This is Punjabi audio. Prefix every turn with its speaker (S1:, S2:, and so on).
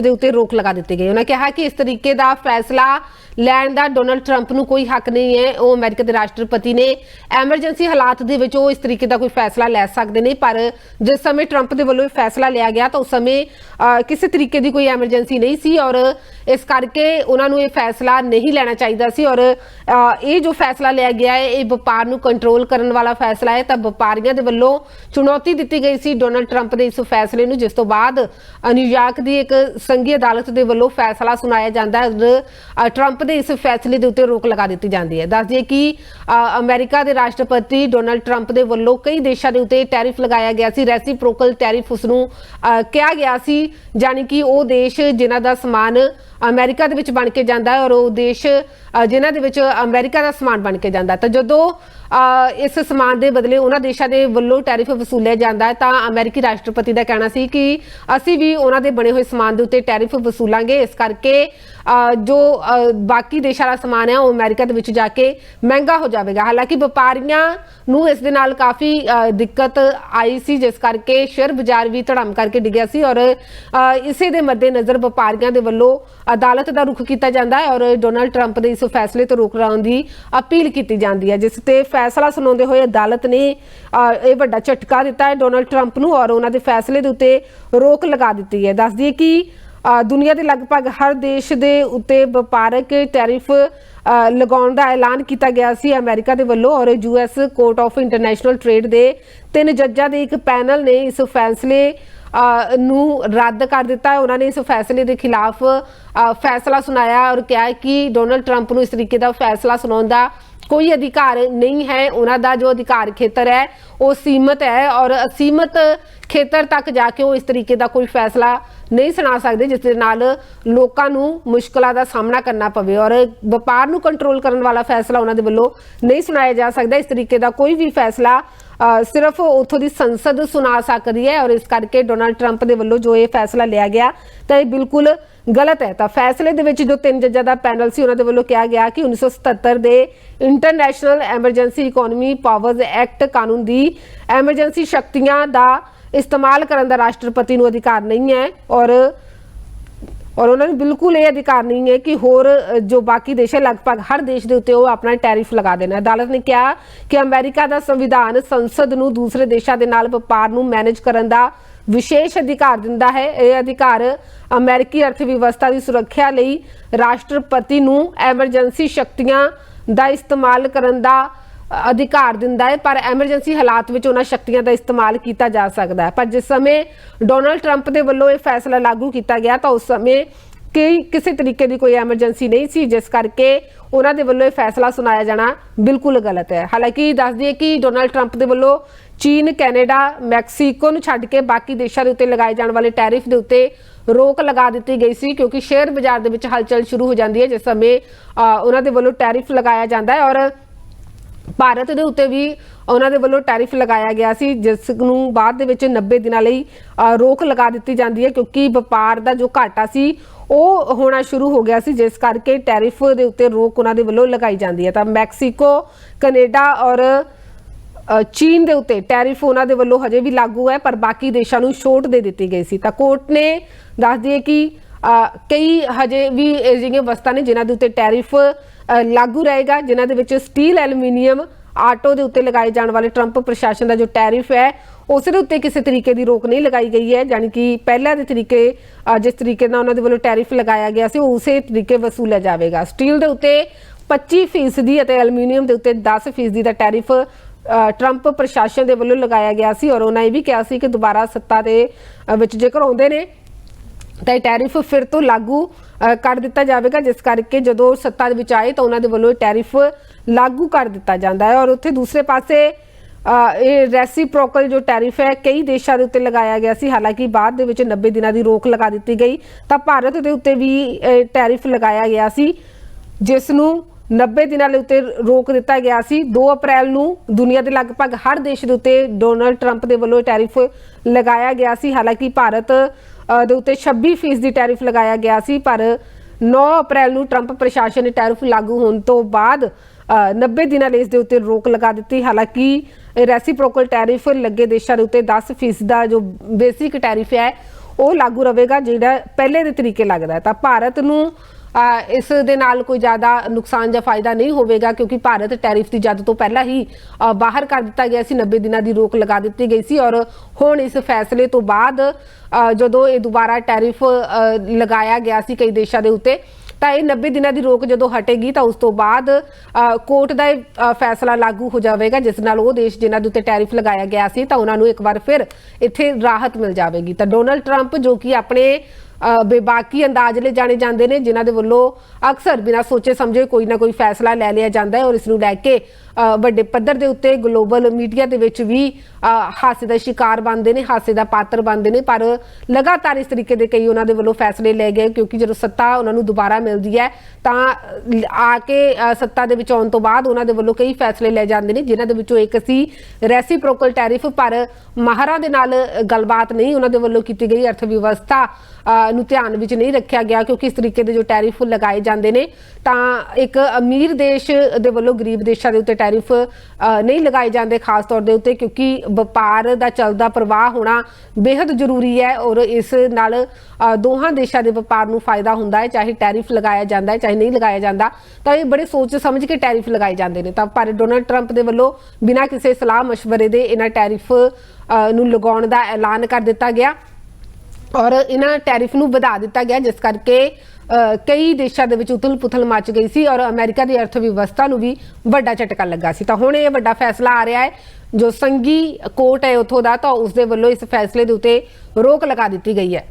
S1: ਦੇ ਉੱਤੇ ਰੋਕ ਲਗਾ ਦਿੱਤੀ ਗਈ। ਉਹਨਾਂ ਕਿਹਾ ਕਿ ਇਸ ਤਰੀਕੇ ਦਾ ਫੈਸਲਾ ਲੈਣ ਦਾ ਡੋਨਲਡ ਟਰੰਪ ਨੂੰ ਕੋਈ ਹੱਕ ਨਹੀਂ ਹੈ। ਉਹ ਅਮਰੀਕਾ ਦੇ ਰਾਸ਼ਟਰਪਤੀ ਨੇ ਐਮਰਜੈਂਸੀ ਹਾਲਾਤ ਦੇ ਵਿੱਚ ਉਹ ਇਸ ਤਰੀਕੇ ਦਾ ਕੋਈ ਫੈਸਲਾ ਲੈ ਸਕਦੇ ਨੇ, ਪਰ ਜਿਸ ਸਮੇਂ ਟਰੰਪ ਦੇ ਵੱਲੋਂ ਇਹ ਫੈਸਲਾ ਲਿਆ ਗਿਆ ਤਾਂ ਉਸ ਸਮੇਂ ਕਿਸੇ ਤਰੀਕੇ ਦੀ ਕੋਈ ਐਮਰਜੈਂਸੀ ਨਹੀਂ ਸੀ ਔਰ ਇਸ ਕਰਕੇ ਉਹਨਾਂ ਨੂੰ ਇਹ ਫੈਸਲਾ ਨਹੀਂ ਲੈਣਾ ਚਾਹੀਦਾ ਸੀ ਔਰ ਇਹ ਜੋ ਫੈਸਲਾ ਲਿਆ ਗਿਆ ਹੈ, ਇਹ ਵਪਾਰ ਨੂੰ ਕੰਟਰੋਲ ਕਰਨ ਵਾਲਾ ਫੈਸਲਾ ਹੈ। ਤਾਂ ਵਪਾਰੀਆਂ ਦੇ ਵੱਲੋਂ ਚੁਣੌਤੀ ਦਿੱਤੀ ਗਈ ਸੀ ਡੋਨਲਡ ਟਰੰਪ ਦੇ ਇਸ ਫੈਸਲੇ ਨੂੰ, ਜਿਸ ਤੋਂ ਬਾਅਦ ਨਿਊਯਾਰਕ ਦੀ ਇੱਕ ਸੰਘੀ ਅਦਾਲਤ ਦੇ ਵੱਲੋਂ ਫੈਸਲਾ ਸੁਣਾਇਆ ਜਾਂਦਾ ਹੈ ਟਰੰਪ ਦੇ ਇਸ ਫੈਸਲੇ ਦੇ ਉੱਤੇ ਰੋਕ ਲਗਾ ਦਿੱਤੀ ਜਾਂਦੀ ਹੈ। ਦੱਸ ਦਈਏ ਕਿ ਅਮਰੀਕਾ ਦੇ ਰਾਸ਼ਟਰਪਤੀ ਡੋਨਲਡ ਟਰੰਪ ਦੇ ਵੱਲੋਂ ਕਈ ਦੇਸ਼ਾਂ ਦੇ ਉੱਤੇ ਟੈਰਿਫ ਲਗਾਇਆ ਗਿਆ ਸੀ। ਰੈਸੀਪ੍ਰੋਕਲ ਟੈਰਿਫ ਉਸ ਨੂੰ ਕਿਹਾ ਗਿਆ ਸੀ ਯਾਨੀ ਕਿ ਉਹ ਦੇਸ਼ ਜਿਨ੍ਹਾਂ ਦਾ ਸਮਾਨ ਅਮਰੀਕਾ ਦੇ ਵਿੱਚ ਬਣ ਕੇ ਜਾਂਦਾ ਹੈ ਔਰ ਉਹ ਦੇਸ਼ ਜਿਨ੍ਹਾਂ ਦੇ ਵਿੱਚ ਅਮਰੀਕਾ ਦਾ ਸਮਾਨ ਬਣ ਕੇ ਜਾਂਦਾ ਤਾਂ ਜਦੋਂ ਇਸ ਸਮਾਨ ਦੇ ਬਦਲੇ ਉਹਨਾਂ ਦੇਸ਼ਾਂ ਦੇ ਵੱਲੋਂ ਟੈਰਿਫ ਵਸੂਲਿਆ ਜਾਂਦਾ ਤਾਂ ਅਮਰੀਕੀ ਰਾਸ਼ਟਰਪਤੀ ਦਾ ਕਹਿਣਾ ਸੀ ਕਿ ਅਸੀਂ ਵੀ ਉਹਨਾਂ ਦੇ ਬਣੇ ਹੋਏ ਸਮਾਨ ਦੇ ਉੱਤੇ ਟੈਰਿਫ ਵਸੂਲਾਂਗੇ। ਇਸ ਕਰਕੇ ਜੋ ਬਾਕੀ ਦੇਸ਼ਾਂ ਦਾ ਸਮਾਨ ਹੈ, ਉਹ ਅਮਰੀਕਾ ਦੇ ਵਿੱਚ ਜਾ ਕੇ ਮਹਿੰਗਾ ਹੋ ਜਾਵੇਗਾ। ਹਾਲਾਂਕਿ ਵਪਾਰੀਆਂ ਨੂੰ ਇਸ ਦੇ ਨਾਲ ਕਾਫੀ ਦਿੱਕਤ ਆਈ ਸੀ, ਜਿਸ ਕਰਕੇ ਸ਼ੇਅਰ ਬਾਜ਼ਾਰ ਵੀ ਧੜਮ ਕਰਕੇ ਡਿੱਗਿਆ ਸੀ ਔਰ ਇਸੇ ਦੇ ਮੱਦੇਨਜ਼ਰ ਵਪਾਰੀਆਂ ਦੇ ਵੱਲੋਂ ਅਦਾਲਤ ਦਾ ਰੁਖ ਕੀਤਾ ਜਾਂਦਾ ਹੈ ਔਰ ਡੋਨਲਡ ਟਰੰਪ ਦੇ ਇਸ ਫੈਸਲੇ ਤੋਂ ਰੋਕ ਲਾਉਣ ਦੀ ਅਪੀਲ ਕੀਤੀ ਜਾਂਦੀ ਹੈ ਜਿਸ ਤੇ ਫੈਸਲਾ ਸੁਣਾਉਂਦੇ ਹੋਏ ਅਦਾਲਤ ਨੇ ਅ, ਇਹ ਵੱਡਾ ਝਟਕਾ ਦਿੱਤਾ ਹੈ ਡੋਨਲਡ ਟਰੰਪ ਨੂੰ ਔਰ ਉਹਨਾਂ ਦੇ ਫੈਸਲੇ ਦੇ ਉੱਤੇ ਰੋਕ ਲਗਾ ਦਿੱਤੀ ਹੈ। ਦੱਸ ਦਈਏ ਕਿ ਦੁਨੀਆ ਦੇ ਲਗਭਗ ਹਰ ਦੇਸ਼ ਦੇ ਉੱਤੇ ਵਪਾਰਕ ਟੈਰਿਫ ਲਗਾਉਣ ਦਾ ਐਲਾਨ ਕੀਤਾ ਗਿਆ ਸੀ ਅਮਰੀਕਾ ਦੇ ਵੱਲੋਂ ਔਰ US court of international trade ਦੇ ਤਿੰਨ ਜੱਜਾਂ ਦੇ ਇੱਕ ਪੈਨਲ ਨੇ ਇਸ ਫੈਸਲੇ ਨੂੰ ਰੱਦ ਕਰ ਦਿੱਤਾ। ਹੈ ਉਹਨਾਂ ਨੇ ਇਸ ਫੈਸਲੇ ਦੇ ਖਿਲਾਫ ਫੈਸਲਾ ਸੁਣਾਇਆ ਔਰ ਕਿਹਾ ਕਿ ਡੋਨਲਡ ਟਰੰਪ ਨੂੰ ਇਸ ਤਰੀਕੇ ਦਾ ਫੈਸਲਾ ਸੁਣਾਉਣ ਦਾ ਕੋਈ ਅਧਿਕਾਰ ਨਹੀਂ ਹੈ, ਉਹਨਾਂ ਦਾ ਜੋ ਅਧਿਕਾਰ ਖੇਤਰ ਹੈ, ਉਹ ਸੀਮਤ ਹੈ ਔਰ ਅਸੀਮਤ ਖੇਤਰ ਤੱਕ ਜਾ ਕੇ ਉਹ ਇਸ ਤਰੀਕੇ ਦਾ ਕੋਈ ਫੈਸਲਾ ਨਹੀਂ ਸੁਣਾ ਸਕਦੇ, ਜਿਸ ਦੇ ਨਾਲ ਲੋਕਾਂ ਨੂੰ ਮੁਸ਼ਕਲਾਂ ਦਾ ਸਾਹਮਣਾ ਕਰਨਾ ਪਵੇ ਔਰ ਵਪਾਰ ਨੂੰ ਕੰਟਰੋਲ ਕਰਨ ਵਾਲਾ ਫੈਸਲਾ ਉਹਨਾਂ ਦੇ ਵੱਲੋਂ ਨਹੀਂ ਸੁਣਾਇਆ ਜਾ ਸਕਦਾ। ਇਸ ਤਰੀਕੇ ਦਾ ਕੋਈ ਵੀ ਫੈਸਲਾ ਸਿਰਫ ਉਥੋਂ ਦੀ ਸੰਸਦ ਸੁਣਾ ਸਕਦੀ ਹੈ ਔਰ ਇਸ ਕਰਕੇ ਡੋਨਾਲਡ ਟਰੰਪ ਦੇ ਵੱਲੋਂ ਜੋ ਇਹ ਫੈਸਲਾ ਲਿਆ ਗਿਆ, ਤਾਂ ਇਹ ਬਿਲਕੁਲ ਗਲਤ ਹੈ। ਤਾਂ ਫੈਸਲੇ ਦੇ ਵਿੱਚ ਜੋ ਤਿੰਨ ਜੱਜਾਂ ਦਾ ਪੈਨਲ ਸੀ, ਉਹਨਾਂ ਦੇ ਵੱਲੋਂ ਕਿਹਾ ਗਿਆ ਕਿ 1977 ਦੇ international emergency economy powers act ਕਾਨੂੰਨ ਦੀ ਐਮਰਜੈਂਸੀ ਸ਼ਕਤੀਆਂ ਦਾ ਇਸਤੇਮਾਲ ਕਰਨ ਦਾ ਰਾਸ਼ਟਰਪਤੀ ਨੂੰ ਅਧਿਕਾਰ ਨਹੀਂ ਹੈ ਔਰ ਔਰ ਉਹਨਾਂ ਨੂੰ ਬਿਲਕੁਲ ਇਹ ਅਧਿਕਾਰ ਨਹੀਂ ਹੈ ਕਿ ਹੋਰ ਜੋ ਬਾਕੀ ਦੇਸ਼ ਹੈ, ਲਗਭਗ ਹਰ ਦੇਸ਼ ਦੇ ਉੱਤੇ ਉਹ ਆਪਣਾ ਟੈਰਿਫ ਲਗਾ ਦੇਣਾ। ਅਦਾਲਤ ਨੇ ਕਿਹਾ ਕਿ ਅਮਰੀਕਾ ਦਾ ਸੰਵਿਧਾਨ ਸੰਸਦ ਨੂੰ ਦੂਸਰੇ ਦੇਸ਼ਾਂ ਦੇ ਨਾਲ ਵਪਾਰ ਨੂੰ ਮੈਨੇਜ ਕਰਨ ਦਾ ਵਿਸ਼ੇਸ਼ ਅਧਿਕਾਰ ਦਿੰਦਾ ਹੈ। ਇਹ ਅਧਿਕਾਰ ਅਮਰੀਕੀ ਅਰਥ ਵਿਵਸਥਾ ਦੀ ਸੁਰੱਖਿਆ ਲਈ ਰਾਸ਼ਟਰਪਤੀ ਨੂੰ ਐਮਰਜੈਂਸੀ ਸ਼ਕਤੀਆਂ ਦਾ ਇਸਤੇਮਾਲ ਕਰਨ ਦਾ ਅਧਿਕਾਰ ਦਿੰਦਾ ਹੈ, ਪਰ ਐਮਰਜੈਂਸੀ ਹਾਲਾਤ ਵਿੱਚ ਉਹਨਾਂ ਸ਼ਕਤੀਆਂ ਦਾ ਇਸਤੇਮਾਲ ਕੀਤਾ ਜਾ ਸਕਦਾ ਹੈ। ਪਰ ਜਿਸ ਸਮੇਂ ਡੋਨਲਡ ਟਰੰਪ ਦੇ ਵੱਲੋਂ ਇਹ ਫੈਸਲਾ ਲਾਗੂ ਕੀਤਾ ਗਿਆ, ਤਾਂ ਉਸ ਸਮੇਂ ਕਿ ਕਿਸੇ ਤਰੀਕੇ ਦੀ ਕੋਈ ਐਮਰਜੈਂਸੀ ਨਹੀਂ ਸੀ, ਜਿਸ ਕਰਕੇ ਉਹਨਾਂ ਦੇ ਵੱਲੋਂ ਇਹ ਫੈਸਲਾ ਸੁਣਾਇਆ ਜਾਣਾ ਬਿਲਕੁਲ ਗਲਤ ਹੈ। ਹਾਲਾਂਕਿ ਦੱਸ ਦਈਏ ਕਿ ਡੋਨਲਡ ਟਰੰਪ ਦੇ ਵੱਲੋਂ ਚੀਨ, ਕੈਨੇਡਾ, ਮੈਕਸੀਕੋ ਨੂੰ ਛੱਡ ਕੇ ਬਾਕੀ ਦੇਸ਼ਾਂ ਦੇ ਉੱਤੇ ਲਗਾਏ ਜਾਣ ਵਾਲੇ ਟੈਰਿਫ ਦੇ ਉੱਤੇ ਰੋਕ ਲਗਾ ਦਿੱਤੀ ਗਈ ਸੀ, ਕਿਉਂਕਿ ਸ਼ੇਅਰ ਬਾਜ਼ਾਰ ਦੇ ਵਿੱਚ ਹਲਚਲ ਸ਼ੁਰੂ ਹੋ ਜਾਂਦੀ ਹੈ, ਜਿਸ ਸਮੇਂ ਉਹਨਾਂ ਦੇ ਵੱਲੋਂ ਟੈਰਿਫ ਲਗਾਇਆ ਜਾਂਦਾ ਹੈ ਔਰ ਭਾਰਤ ਦੇ ਉੱਤੇ ਵੀ ਉਹਨਾਂ ਦੇ ਵੱਲੋਂ ਟੈਰਿਫ ਲਗਾਇਆ ਗਿਆ ਸੀ, ਜਿਸ ਨੂੰ ਬਾਅਦ ਦੇ ਵਿੱਚ 90 ਦਿਨਾਂ ਲਈ ਰੋਕ ਲਗਾ ਦਿੱਤੀ ਜਾਂਦੀ ਹੈ, ਕਿਉਂਕਿ ਵਪਾਰ ਦਾ ਜੋ ਘਾਟਾ ਸੀ, ਉਹ ਹੋਣਾ ਸ਼ੁਰੂ ਹੋ ਗਿਆ ਸੀ, ਜਿਸ ਕਰਕੇ ਟੈਰਿਫ ਦੇ ਉੱਤੇ ਰੋਕ ਉਹਨਾਂ ਦੇ ਵੱਲੋਂ ਲਗਾਈ ਜਾਂਦੀ ਹੈ। ਤਾਂ ਮੈਕਸੀਕੋ, ਕੈਨੇਡਾ ਔਰ ਚੀਨ ਦੇ ਉੱਤੇ ਟੈਰਿਫ ਉਹਨਾਂ ਦੇ ਵੱਲੋਂ ਹਜੇ ਵੀ ਲਾਗੂ ਹੈ, ਪਰ ਬਾਕੀ ਦੇਸ਼ਾਂ ਨੂੰ ਛੋਟ ਦੇ ਦਿੱਤੀ ਗਈ ਸੀ। ਤਾਂ ਕੋਰਟ ਨੇ ਦੱਸ ਦਈਏ ਕਿ ਕਈ ਹਜੇ ਵੀ ਅਜਿਹੀਆਂ ਵਸਤਾਂ ਨੇ, ਜਿਨ੍ਹਾਂ ਦੇ ਉੱਤੇ ਟੈਰਿਫ ਲਾਗੂ ਰਹੇਗਾ, ਜਿਨ੍ਹਾਂ ਦੇ ਵਿੱਚ ਸਟੀਲ, ਐਲੂਮੀਨੀਅਮ ਆਟੋ ਦੇ ਉੱਤੇ ਲਗਾਏ ਜਾਣ ਵਾਲੇ ਟਰੰਪ ਪ੍ਰਸ਼ਾਸਨ ਦਾ ਜੋ ਟੈਰਿਫ ਹੈ, ਉਸ ਦੇ ਉੱਤੇ ਕਿਸੇ ਤਰੀਕੇ ਦੀ ਰੋਕ ਨਹੀਂ ਲਗਾਈ ਗਈ ਹੈ ਯਾਨੀ ਕਿ ਪਹਿਲਾਂ ਦੇ ਤਰੀਕੇ ਜਿਸ ਤਰੀਕੇ ਨਾਲ ਉਹਨਾਂ ਦੇ ਵੱਲੋਂ ਟੈਰਿਫ ਲਗਾਇਆ ਗਿਆ ਸੀ ਉਸੇ ਤਰੀਕੇ ਵਸੂਲਿਆ ਜਾਵੇਗਾ। ਸਟੀਲ ਦੇ ਉੱਤੇ 25% ਅਤੇ ਐਲੂਮੀਨੀਅਮ ਦੇ ਉੱਤੇ 10% ਦਾ ਟੈਰਿਫ ਟਰੰਪ ਪ੍ਰਸ਼ਾਸਨ ਦੇ ਵੱਲੋਂ ਲਗਾਇਆ ਗਿਆ ਸੀ ਔਰ ਉਹਨਾਂ ਇਹ ਵੀ ਕਿਹਾ ਸੀ ਕਿ ਦੁਬਾਰਾ ਸੱਤਾ ਦੇ ਵਿੱਚ ਜੇਕਰ ਆਉਂਦੇ ਨੇ ਤਾਂ ਇਹ ਟੈਰਿਫ ਫਿਰ ਤੋਂ ਲਾਗੂ ਕਰ ਦਿੱਤਾ ਜਾਵੇਗਾ। ਜਿਸ ਕਰਕੇ ਜਦੋਂ ਸੱਤਾ ਦੇ ਵਿੱਚ ਆਏ ਤਾਂ ਉਹਨਾਂ ਦੇ ਵੱਲੋਂ ਇਹ ਟੈਰਿਫ ਲਾਗੂ ਕਰ ਦਿੱਤਾ ਜਾਂਦਾ ਹੈ। ਔਰ ਉੱਥੇ ਦੂਸਰੇ ਪਾਸੇ ਇਹ ਰੈਸੀਪ੍ਰੋਕਲ ਜੋ ਟੈਰਿਫ ਹੈ, ਕਈ ਦੇਸ਼ਾਂ ਦੇ ਉੱਤੇ ਲਗਾਇਆ ਗਿਆ ਸੀ। ਹਾਲਾਂਕਿ ਬਾਅਦ ਦੇ ਵਿੱਚ 90 ਦਿਨਾਂ ਦੀ ਰੋਕ ਲਗਾ ਦਿੱਤੀ ਗਈ। ਤਾਂ ਭਾਰਤ ਦੇ ਉੱਤੇ ਵੀ ਟੈਰਿਫ ਲਗਾਇਆ ਗਿਆ ਸੀ, ਜਿਸ ਨੂੰ 90 ਦਿਨਾਂ ਦੇ ਉੱਤੇ ਰੋਕ ਦਿੱਤਾ ਗਿਆ ਸੀ। 2 ਅਪ੍ਰੈਲ ਨੂੰ ਦੁਨੀਆ ਦੇ ਲਗਭਗ ਹਰ ਦੇਸ਼ ਦੇ ਉੱਤੇ ਡੋਨਲਡ ਟਰੰਪ ਦੇ ਵੱਲੋਂ ਇਹ ਟੈਰਿਫ ਲਗਾਇਆ ਗਿਆ ਸੀ। ਹਾਲਾਂਕਿ ਭਾਰਤ ਦੇ ਉੱਤੇ 26% ਦੀ ਟੈਰਿਫ ਲਗਾਇਆ ਗਿਆ ਸੀ ਪਰ 9 ਅਪ੍ਰੈਲ ਨੂੰ ਟਰੰਪ ਪ੍ਰਸ਼ਾਸਨ ਨੇ ਟੈਰਿਫ ਲਾਗੂ ਹੋਣ ਤੋਂ ਬਾਅਦ ਅ, 90 ਦਿਨਾਂ ਲਈ ਇਸ ਦੇ ਉੱਤੇ ਰੋਕ ਲਗਾ ਦਿੱਤੀ। ਹਾਲਾਂਕਿ ਰੈਸੀਪ੍ਰੋਕਲ ਟੈਰਿਫ ਲੱਗੇ ਦੇਸ਼ਾਂ ਦੇ ਉੱਤੇ 10% ਦਾ ਜੋ ਬੇਸਿਕ ਟੈਰਿਫ ਹੈ ਉਹ ਲਾਗੂ ਰਹੇਗਾ ਜਿਹੜਾ ਪਹਿਲੇ ਦੇ ਤਰੀਕੇ ਲੱਗਦਾ ਤਾਂ ਭਾਰਤ ਨੂੰ ਇਸ ਦੇ ਨਾਲ ਕੋਈ ਜ਼ਿਆਦਾ ਨੁਕਸਾਨ ਜਾਂ ਫਾਇਦਾ ਨਹੀਂ ਹੋਵੇਗਾ, ਕਿਉਂਕਿ ਭਾਰਤ ਟੈਰਿਫ ਦੀ ਜਦ ਤੋਂ ਪਹਿਲਾਂ ਹੀ ਬਾਹਰ ਕਰ ਦਿੱਤਾ ਗਿਆ ਸੀ 90 ਦਿਨਾਂ ਦੀ ਰੋਕ ਲਗਾ ਦਿੱਤੀ ਗਈ ਸੀ ਔਰ ਹੁਣ ਇਸ ਫੈਸਲੇ ਤੋਂ ਬਾਅਦ ਜਦੋਂ ਇਹ ਦੁਬਾਰਾ ਟੈਰਿਫ ਲਗਾਇਆ ਗਿਆ ਸੀ ਕਈ ਦੇਸ਼ਾਂ ਦੇ ਉੱਤੇ, ਤਾਂ ਇਹ 90 ਦਿਨਾਂ ਦੀ ਰੋਕ ਜਦੋਂ ਹਟੇਗੀ, ਤਾਂ ਉਸ ਤੋਂ ਬਾਅਦ ਕੋਰਟ ਦਾ ਇਹ ਫੈਸਲਾ ਲਾਗੂ ਹੋ ਜਾਵੇਗਾ, ਜਿਸ ਨਾਲ ਉਹ ਦੇਸ਼ ਜਿਨ੍ਹਾਂ ਦੇ ਉੱਤੇ ਟੈਰਿਫ ਲਗਾਇਆ ਗਿਆ ਸੀ, ਤਾਂ ਉਹਨਾਂ ਨੂੰ ਇੱਕ ਵਾਰ ਫਿਰ ਇੱਥੇ ਰਾਹਤ ਮਿਲ ਜਾਵੇਗੀ। ਤਾਂ ਡੋਨਲਡ ਟਰੰਪ, ਜੋ ਕਿ ਆਪਣੇ ਬੇਬਾਕੀ ਅੰਦਾਜ਼ ਲੈ ਜਾਣੇ ਜਾਂਦੇ ਨੇ ਜਿਨ੍ਹਾਂ ਦੇ ਵੱਲੋਂ ਅਕਸਰ ਬਿਨਾਂ ਸੋਚੇ ਸਮਝੇ ਕੋਈ ਨਾ ਕੋਈ ਫੈਸਲਾ ਲੈ ਲਿਆ ਜਾਂਦਾ ਹੈ ਔਰ ਇਸ ਨੂੰ ਲੈ ਕੇ ਵੱਡੇ ਪੱਧਰ ਦੇ ਉੱਤੇ ਗਲੋਬਲ ਮੀਡੀਆ ਦੇ ਵਿੱਚ ਵੀ ਅ, ਹਾਸੇ ਦਾ ਸ਼ਿਕਾਰ ਬਣਦੇ ਨੇ ਹਾਸੇ ਦਾ ਪਾਤਰ ਬਣਦੇ ਨੇ ਪਰ ਲਗਾਤਾਰ ਇਸ ਤਰੀਕੇ ਦੇ ਕਈ ਉਹਨਾਂ ਦੇ ਵੱਲੋਂ ਫੈਸਲੇ ਲਏ ਗਏ ਕਿਉਂਕਿ ਜਦੋਂ ਸੱਤਾ ਉਹਨਾਂ ਨੂੰ ਦੁਬਾਰਾ ਮਿਲਦੀ ਹੈ ਤਾਂ ਆ ਕੇ ਸੱਤਾ ਦੇ ਵਿੱਚ ਆਉਣ ਤੋਂ ਬਾਅਦ ਉਹਨਾਂ ਦੇ ਵੱਲੋਂ ਕਈ ਫੈਸਲੇ ਲਏ ਜਾਂਦੇ ਨੇ ਜਿਨ੍ਹਾਂ ਦੇ ਵਿੱਚੋਂ ਇੱਕ ਸੀ ਰੈਸੀਪ੍ਰੋਕਲ ਟੈਰਿਫ ਪਰ ਮਾਹਰਾਂ ਦੇ ਨਾਲ ਗੱਲਬਾਤ ਨਹੀਂ ਉਹਨਾਂ ਦੇ ਵੱਲੋਂ ਕੀਤੀ ਗਈ ਅਰਥ ਵਿਵਸਥਾ ਨੂੰ ਧਿਆਨ ਵਿੱਚ ਨਹੀਂ ਰੱਖਿਆ ਗਿਆ ਕਿਉਂਕਿ ਇਸ ਤਰੀਕੇ ਦੇ ਜੋ ਟੈਰਿਫ ਲਗਾਏ ਜਾਂਦੇ ਨੇ, ਤਾਂ ਇੱਕ ਅਮੀਰ ਦੇਸ਼ ਦੇ ਵੱਲੋਂ ਗਰੀਬ ਦੇਸ਼ਾਂ ਦੇ ਉੱਤੇ ਟੈਰਿਫ ਨਹੀਂ ਲਗਾਏ ਜਾਂਦੇ ਖਾਸ ਤੌਰ ਦੇ ਉੱਤੇ ਕਿਉਂਕਿ ਵਪਾਰ ਦਾ ਚੱਲਦਾ ਪ੍ਰਵਾਹ ਹੋਣਾ ਬੇहद ਜ਼ਰੂਰੀ ਹੈ ਔਰ ਇਸ ਨਾਲ ਦੋਹਾਂ ਦੇਸ਼ਾਂ ਦੇ ਵਪਾਰ ਨੂੰ ਫਾਇਦਾ ਹੁੰਦਾ ਹੈ, ਚਾਹੇ ਟੈਰਿਫ ਲਗਾਇਆ ਜਾਂਦਾ ਹੈ, ਚਾਹੇ ਨਹੀਂ ਲਗਾਇਆ ਜਾਂਦਾ। ਤਾਂ ਇਹ ਬੜੇ ਸੋਚ ਸਮਝ ਕੇ ਟੈਰਿਫ ਲਗਾਏ ਜਾਂਦੇ ਨੇ। ਤਾਂ ਪਰ ਡੋਨਲਡ ਟਰੰਪ ਦੇ ਵੱਲੋਂ ਬਿਨਾਂ ਕਿਸੇ ਸਲਾਹ مشਵਰੇ ਦੇ ਇਹਨਾਂ ਟੈਰਿਫ ਨੂੰ ਲਗਾਉਣ ਦਾ ਐਲਾਨ ਕਰ ਦਿੱਤਾ ਗਿਆ। ਔਰ ਇਹਨਾਂ ਟੈਰਿਫ ਨੂੰ ਵਧਾ ਦਿੱਤਾ ਗਿਆ, ਜਿਸ ਕਰਕੇ ਕਈ ਦੇਸ਼ਾਂ ਦੇ ਵਿੱਚ ਉਥਲ-ਪੁਥਲ ਮਚ ਗਈ ਸੀ ਔਰ ਅਮਰੀਕਾ ਦੀ ਅਰਥ ਵਿਵਸਥਾ ਨੂੰ ਵੀ ਵੱਡਾ ਝਟਕਾ ਲੱਗਾ ਸੀ। ਤਾਂ ਹੁਣ ਇਹ ਵੱਡਾ ਫੈਸਲਾ ਆ ਰਿਹਾ ਹੈ, ਜੋ ਸੰਗੀ ਕੋਰਟ ਹੈ ਉਥੋਂ ਦਾ, ਤਾਂ ਉਸ ਦੇ ਵੱਲੋਂ ਇਸ ਫੈਸਲੇ ਦੇ ਉੱਤੇ ਰੋਕ ਲਗਾ ਦਿੱਤੀ ਗਈ ਹੈ।